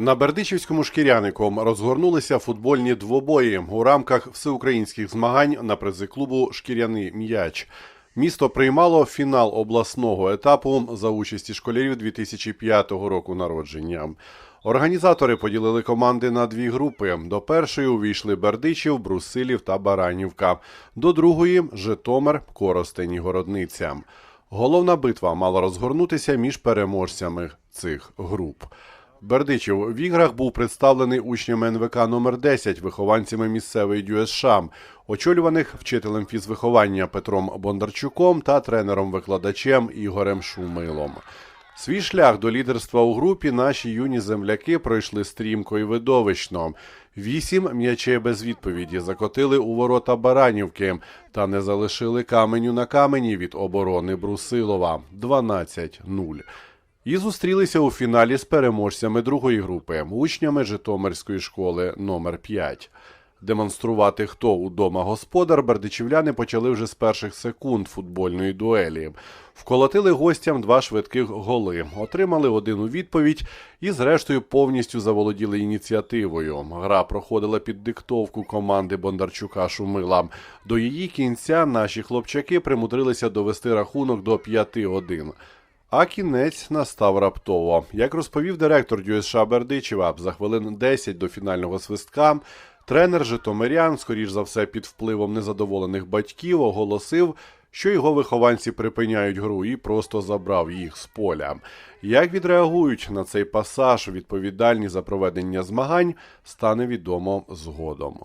На Бердичівському шкірянику розгорнулися футбольні двобої у рамках всеукраїнських змагань на призи клубу Шкіряний м'яч. Місто приймало фінал обласного етапу за участі школярів 2005 року народження. Організатори поділили команди на дві групи. До першої увійшли Бердичів, Брусилів та Баранівка. До другої Житомир, Коростень і Городниця. Головна битва мала розгорнутися між переможцями цих груп. Бердичів в іграх був представлений учнями НВК номер 10 вихованцями місцевої ДЮСШ, очолюваних вчителем фізвиховання Петром Бондарчуком та тренером-викладачем Ігорем Шумилом. Свій шлях до лідерства у групі наші юні земляки пройшли стрімко і видовищно. Вісім м'ячей без відповіді закотили у ворота Баранівки та не залишили каменю на камені від оборони Брусилова 12-0. І зустрілися у фіналі з переможцями другої групи, учнями Житомирської школи номер 5 Демонструвати, хто удома господар, бердичівляни почали вже з перших секунд футбольної дуелі. Вколотили гостям два швидких голи, отримали один у відповідь і, зрештою, повністю заволоділи ініціативою. Гра проходила під диктовку команди Бондарчука Шумила. До її кінця наші хлопчаки примудрилися довести рахунок до 5-1. А кінець настав раптово. Як розповів директор ДЮСШ Бердичева, за хвилин 10 до фінального свистка тренер Житомирян, скоріш за все під впливом незадоволених батьків, оголосив, що його вихованці припиняють гру і просто забрав їх з поля. Як відреагують на цей пасаж відповідальні за проведення змагань, стане відомо згодом.